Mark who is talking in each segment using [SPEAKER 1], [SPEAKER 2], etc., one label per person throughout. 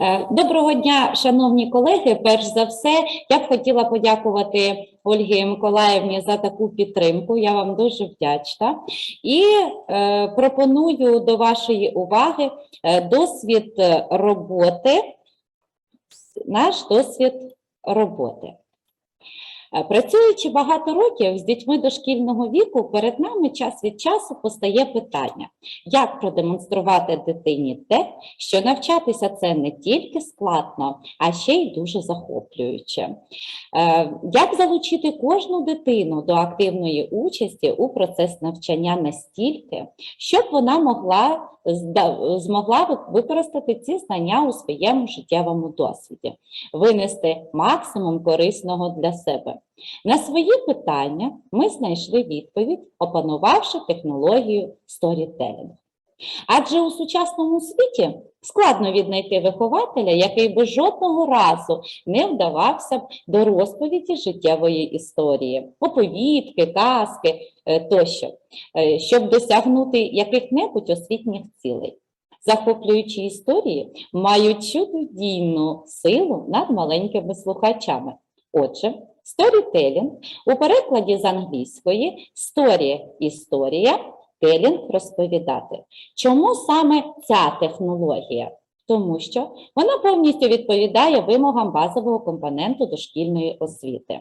[SPEAKER 1] Е, Доброго дня, шановні колеги. Перш за все, я б хотіла подякувати Ольгі Миколаївні за таку підтримку. Я вам дуже вдячна. І е, пропоную до вашої уваги е, досвід роботи, наш досвід роботи. Е, Працюючи багато років з дітьми дошкільного віку, перед нами час від часу постає питання, як продемонструвати дитині те, що навчатися це не тільки складно, а ще й дуже захоплююче. Е, Як залучити кожну дитину до активної участі у процес навчання настільки, щоб вона могла змогла використати ці знання у своєму життєвому досвіді, винести максимум корисного для себе. На свої питання ми знайшли відповідь, опанувавши технологію сторітелінг. Адже у сучасному світі складно віднайти вихователя, який би жодного разу не вдавався б до розповіді життєвої історії, оповідки, казки е, тощо, е, щоб досягнути яких-небудь освітніх цілей. Захоплюючі історії мають чудодійну силу над маленькими слухачами. Отже, сторітелінг у перекладі з англійської сторія історія, телінг розповідати. Чому саме ця технологія? Тому що вона повністю відповідає вимогам базового компоненту дошкільної освіти.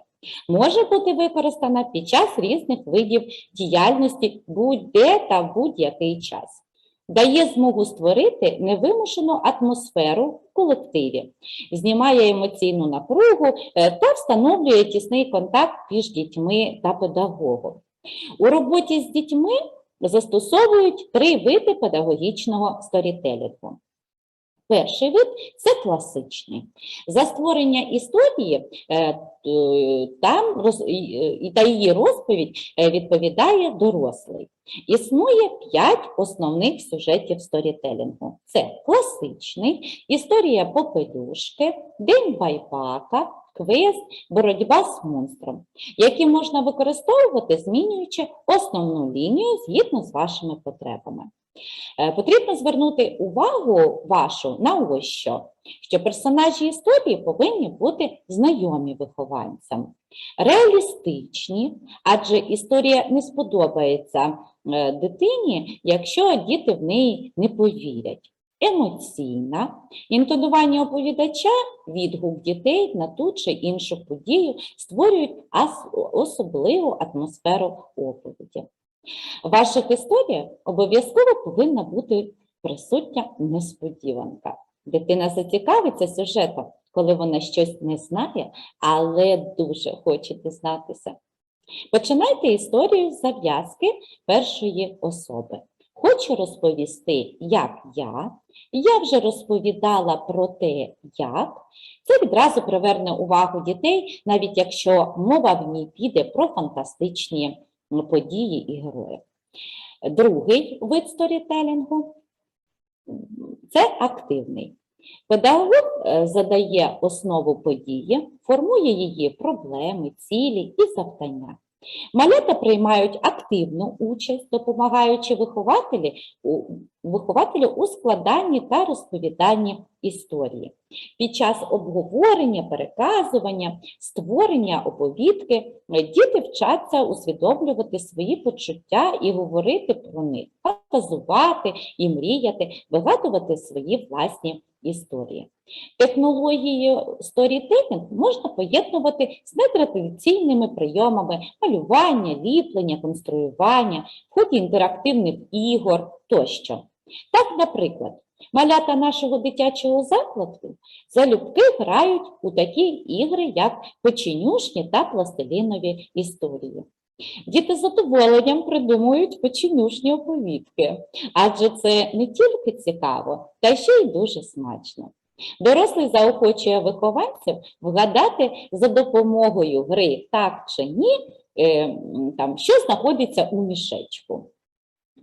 [SPEAKER 1] Може бути використана під час різних видів діяльності будь-де та будь-який час. Дає змогу створити невимушену атмосферу в колективі, знімає емоційну напругу е, та встановлює тісний контакт між дітьми та педагогом. У роботі з дітьми застосовують три види педагогічного сторітелінгу. Перший вид це класичний. За створення історії е, е, там і- та її розповідь е, відповідає дорослий. Існує п'ять основних сюжетів сторітелінгу: це класичний, історія попелюшки, день байпака, квест, боротьба з монстром, які можна використовувати, змінюючи основну лінію згідно з вашими потребами. Е, Потрібно звернути увагу вашу на ось що, що персонажі історії повинні бути знайомі вихованцям, реалістичні, адже історія не сподобається е, дитині, якщо діти в неї не повірять. Емоційна, інтонування оповідача, відгук дітей на ту чи іншу подію створюють особливу атмосферу оповіді. Ваших історіях обов'язково повинна бути присутня несподіванка. Дитина зацікавиться сюжетом, коли вона щось не знає, але дуже хоче дізнатися. Починайте історію з зав'язки першої особи. Хочу розповісти, як я. Я вже розповідала про те, як. Це відразу приверне увагу дітей, навіть якщо мова в ній піде про фантастичні події і герої. Другий вид сторітелінгу це активний. Педагог е, задає основу події, формує її проблеми, цілі і завдання. Малята приймають активну участь, допомагаючи вихователі, вихователю у складанні та розповіданні історії. Під час обговорення, переказування, створення оповідки діти вчаться усвідомлювати свої почуття і говорити про них, фантазувати і мріяти, вигадувати свої власні історії. Технологію сторітелінг можна поєднувати з нетрадиційними прийомами малювання, ліплення, конструювання, в ході інтерактивних ігор тощо. Так, наприклад, малята нашого дитячого закладу залюбки грають у такі ігри, як печенюшні та пластилінові історії. Діти з задоволенням придумують печенюшні оповідки, адже це не тільки цікаво, та ще й дуже смачно. Дорослий заохочує вихованців вгадати за допомогою гри так чи ні, е, там, що знаходиться у мішечку.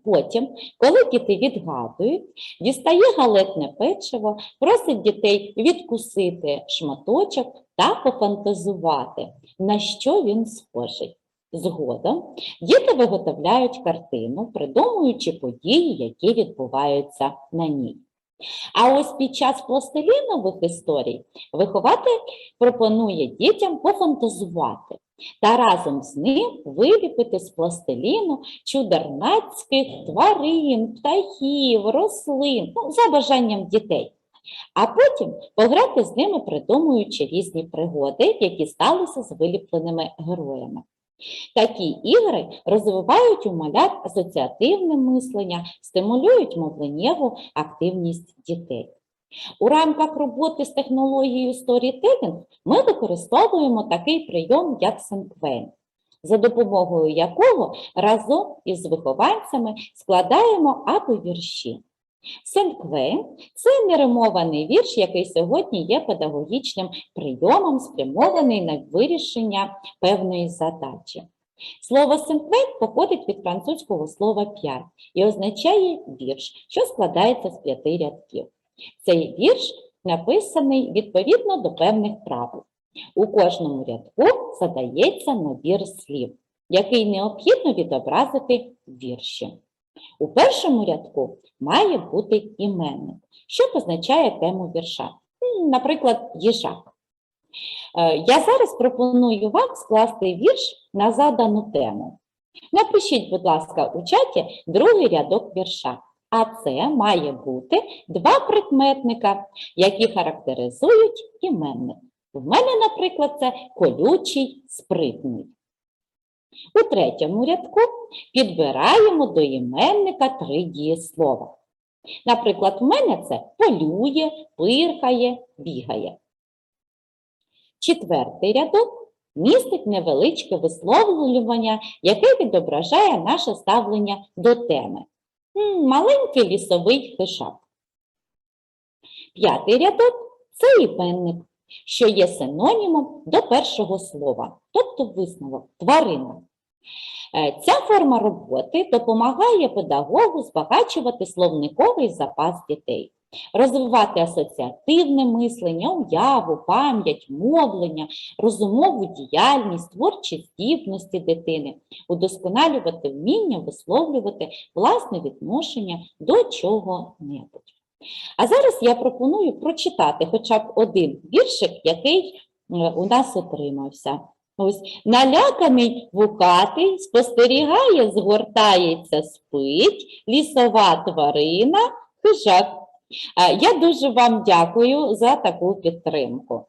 [SPEAKER 1] Потім, коли діти відгадують, дістає галетне печиво, просить дітей відкусити шматочок та пофантазувати, на що він схожий. Згодом діти виготовляють картину, придумуючи події, які відбуваються на ній. А ось під час пластилінових історій вихователь пропонує дітям пофантазувати та разом з ним виліпити з пластиліну чудернацьких тварин, птахів, рослин, ну, за бажанням дітей. А потім пограти з ними, придумуючи різні пригоди, які сталися з виліпленими героями. Такі ігри розвивають у малят асоціативне мислення, стимулюють мовленнєву активність дітей. У рамках роботи з технологією Storytelling ми використовуємо такий прийом, як Сенквейн, за допомогою якого разом із вихованцями складаємо апи-вірші. Сенквейн – це неримований вірш, який сьогодні є педагогічним прийомом, спрямований на вирішення певної задачі. Слово сенквейн походить від французького слова п'ять і означає вірш, що складається з п'яти рядків. Цей вірш написаний відповідно до певних правил. У кожному рядку задається набір слів, який необхідно відобразити вірші. У першому рядку має бути іменник, що позначає тему вірша. Наприклад, їжак. Е, Я зараз пропоную вам скласти вірш на задану тему. Напишіть, будь ласка, у чаті другий рядок вірша. А це має бути два прикметника, які характеризують іменник. В мене, наприклад, це колючий, спритний. У третьому рядку підбираємо до іменника три дієслова. Наприклад, в мене це полює, пирхає, бігає. Четвертий рядок містить невеличке висловлювання, яке відображає наше ставлення до теми. Маленький лісовий хижак. П'ятий рядок це іменник, що є синонімом до першого слова, тобто висновок, тварина. Е, Ця форма роботи допомагає педагогу збагачувати словниковий запас дітей, розвивати асоціативне мислення, уяву, пам'ять, мовлення, розумову діяльність, творчі здібності дитини, удосконалювати вміння висловлювати власне відношення до чого-небудь. А зараз я пропоную прочитати хоча б один віршик, який е, у нас отримався. Ось наляканий вухатий, спостерігає, згортається, спить, лісова тварина, хижак. Е, Я дуже вам дякую за таку підтримку.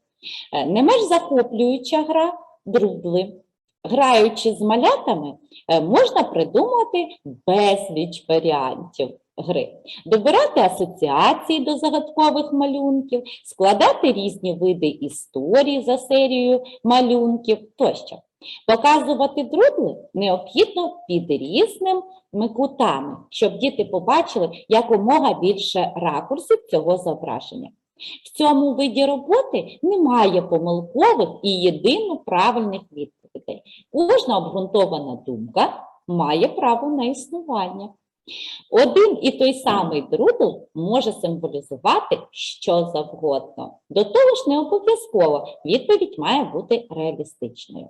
[SPEAKER 1] Е, Не менш захоплююча гра друдли. Граючи з малятами, можна придумати безліч варіантів гри, добирати асоціації до загадкових малюнків, складати різні види історій за серією малюнків тощо. Показувати друдли необхідно під різними кутами, щоб діти побачили якомога більше ракурсів цього зображення. В цьому виді роботи немає помилкових і єдино правильних відповідей. Кожна обґрунтована думка має право на існування. Один і той самий друдл може символізувати що завгодно. До того ж, не обов'язково відповідь має бути реалістичною.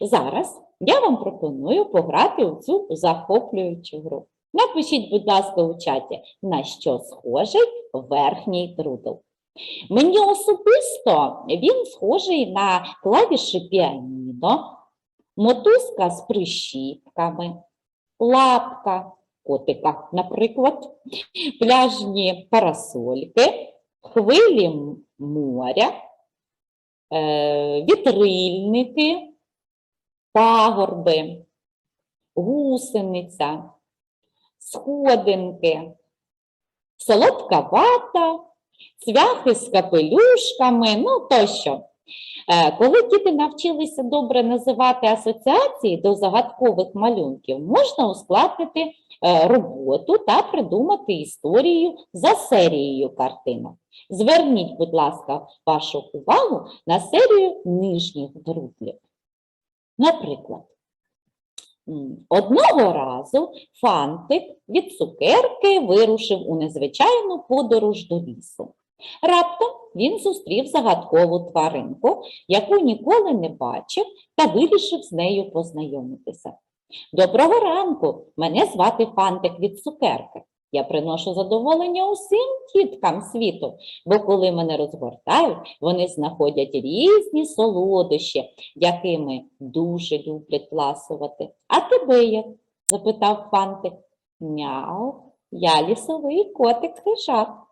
[SPEAKER 1] Зараз я вам пропоную пограти у цю захоплюючу гру. Напишіть, будь ласка, у чаті, на що схожий верхній друдл. Мені особисто він схожий на клавіші піаніно, мотузка з прищіпками, лапка котика, наприклад, пляжні парасольки, хвилі моря, е, вітрильники, пагорби, гусениця, сходинки, солодка вата, цвяхи з капелюшками, ну тощо. Е, Коли діти навчилися добре називати асоціації до загадкових малюнків, можна ускладнити е, роботу та придумати історію за серією картинок. Зверніть, будь ласка, вашу увагу на серію нижніх друдлів. Наприклад, одного разу фантик від цукерки вирушив у незвичайну подорож до лісу. Раптом він зустрів загадкову тваринку, яку ніколи не бачив та вирішив з нею познайомитися. Доброго ранку! Мене звати Фантик від цукерки. Я приношу задоволення усім діткам світу, бо коли мене розгортають, вони знаходять різні солодощі, якими дуже люблять ласувати. А тебе як? запитав фантик. Мяу, я лісовий котик хижак.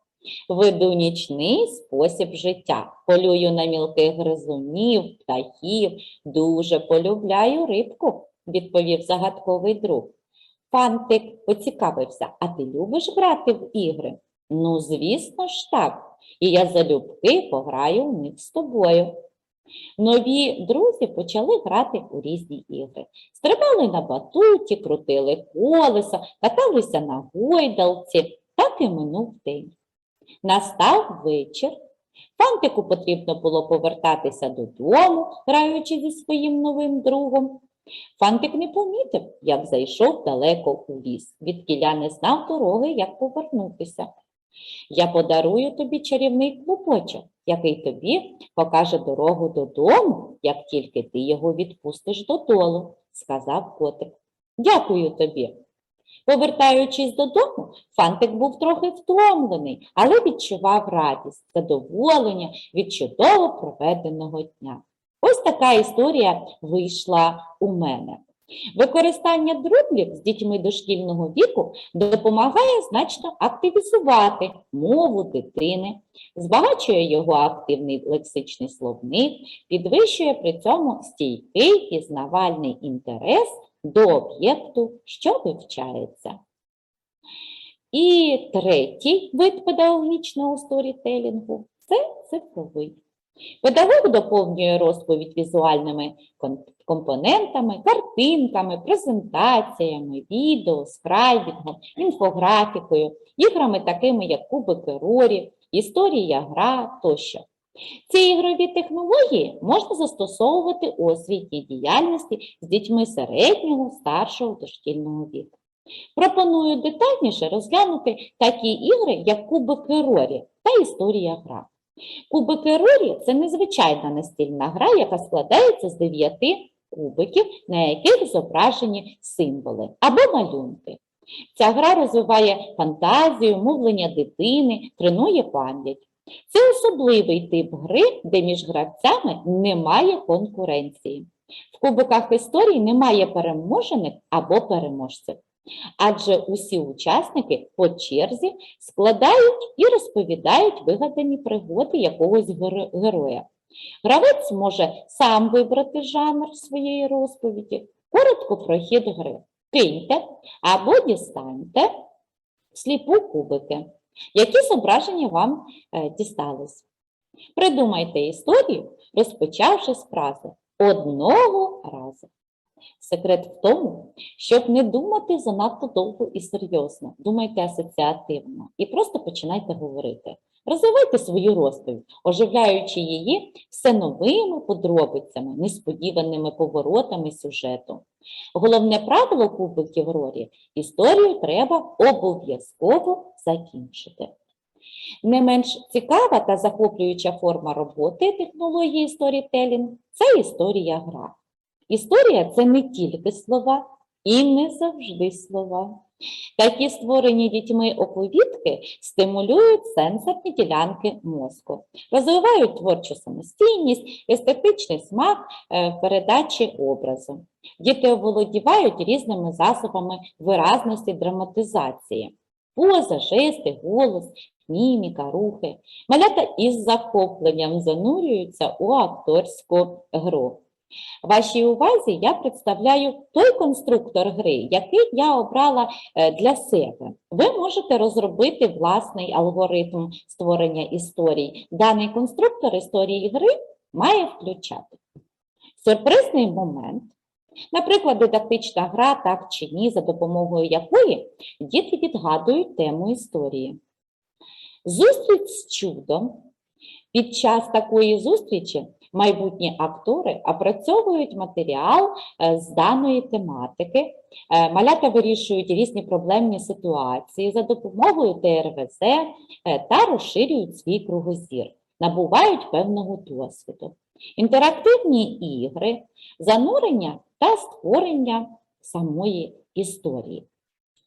[SPEAKER 1] Веду нічний спосіб життя. Полюю на мілких гризунів, птахів, дуже полюбляю рибку, відповів загадковий друг. Фантик поцікавився, а ти любиш грати в ігри? Ну, звісно ж так. І я залюбки пограю у них з тобою. Нові друзі почали грати у різні ігри. Стрибали на батуті, крутили колеса, каталися на гойдалці. Так і минув день. Настав вечір. Фантику потрібно було повертатися додому, граючи зі своїм новим другом. Фантик не помітив, як зайшов далеко у ліс, відкіля не знав дороги, як повернутися. Я подарую тобі чарівний клубочок, який тобі покаже дорогу додому, як тільки ти його відпустиш додолу, сказав котик. Дякую тобі. Повертаючись додому, Фантик був трохи втомлений, але відчував радість, задоволення від чудово проведеного дня. Ось така історія вийшла у мене. Використання друдлів з дітьми дошкільного віку допомагає значно активізувати мову дитини, збагачує його активний лексичний словник, підвищує при цьому стійкий пізнавальний інтерес до об'єкту, що вивчається. І третій вид педагогічного сторітелінгу це цифровий. Педагог доповнює розповідь візуальними компонентами, картинками, презентаціями, відео, скрайбінгом, інфографікою, іграми такими, як кубики Рорі, історія гра тощо. Ці ігрові технології можна застосовувати у освітній діяльності з дітьми середнього, старшого дошкільного віку. Пропоную детальніше розглянути такі ігри, як кубики Рорі та історія гра. Кубики Рорі – це незвичайна настільна гра, яка складається з дев'яти кубиків, на яких зображені символи або малюнки. Ця гра розвиває фантазію, мовлення дитини, тренує пам'ять. Це особливий тип гри, де між гравцями немає конкуренції. В кубиках історії немає переможених або переможців, адже усі учасники по черзі складають і розповідають вигадані пригоди якогось геро- героя. Гравець може сам вибрати жанр своєї розповіді, коротко про хід гри. Киньте або дістаньте сліпу кубики, які зображення вам е, дістались. Придумайте історію, розпочавши з фрази одного разу. Секрет в тому, щоб не думати занадто довго і серйозно. Думайте асоціативно і просто починайте говорити. Розвивайте свою розповідь, оживляючи її все новими подробицями, несподіваними поворотами сюжету. Головне правило кубиків ролі – історію треба обов'язково закінчити. Не менш цікава та захоплююча форма роботи технології сторітелінг – це історія гра. Історія це не тільки слова і не завжди слова. Такі створені дітьми оповідки стимулюють сенсорні ділянки мозку, розвивають творчу самостійність, естетичний смак е, передачі образу. Діти оволодівають різними засобами виразності драматизації, поза, жести, голос, міміка, рухи. Малята із захопленням занурюються у акторську гру. Вашій увазі я представляю той конструктор гри, який я обрала е, для себе. Ви можете розробити власний алгоритм створення історій. Даний конструктор історії гри має включати сюрпризний момент, наприклад, дидактична гра так чи ні, за допомогою якої діти відгадують тему історії. Зустріч з чудом. Під час такої зустрічі майбутні актори опрацьовують матеріал е, з даної тематики, Е, малята вирішують різні проблемні ситуації за допомогою ТРВЗ е, та розширюють свій кругозір, набувають певного досвіду. Інтерактивні ігри, занурення та створення самої історії.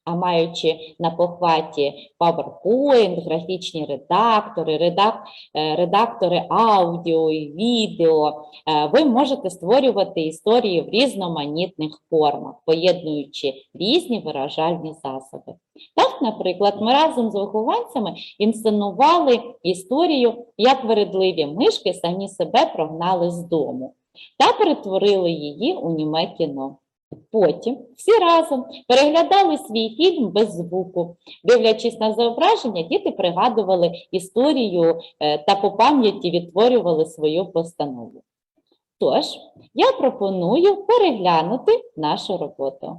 [SPEAKER 1] А маючи на похваті PowerPoint, графічні редактори, редак, е, редактори аудіо і відео, е, ви можете створювати історії в різноманітних формах, поєднуючи різні виражальні засоби. Так, наприклад, ми разом з вихованцями інсценували історію, як вередливі мишки самі себе прогнали з дому та перетворили її у німе кіно. Потім всі разом переглядали свій фільм без звуку. Дивлячись на зображення, діти пригадували історію е, та по пам'яті відтворювали свою постанову. Тож, я пропоную переглянути нашу роботу.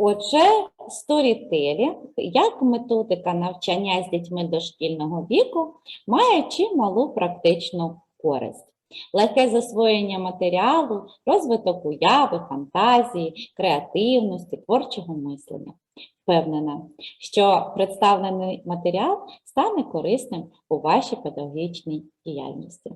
[SPEAKER 1] Отже, сторітелі, як методика навчання з дітьми дошкільного віку, має чималу практичну користь. Легке засвоєння матеріалу, розвиток уяви, фантазії, креативності, творчого мислення. Впевнена, що представлений матеріал стане корисним у вашій педагогічній діяльності.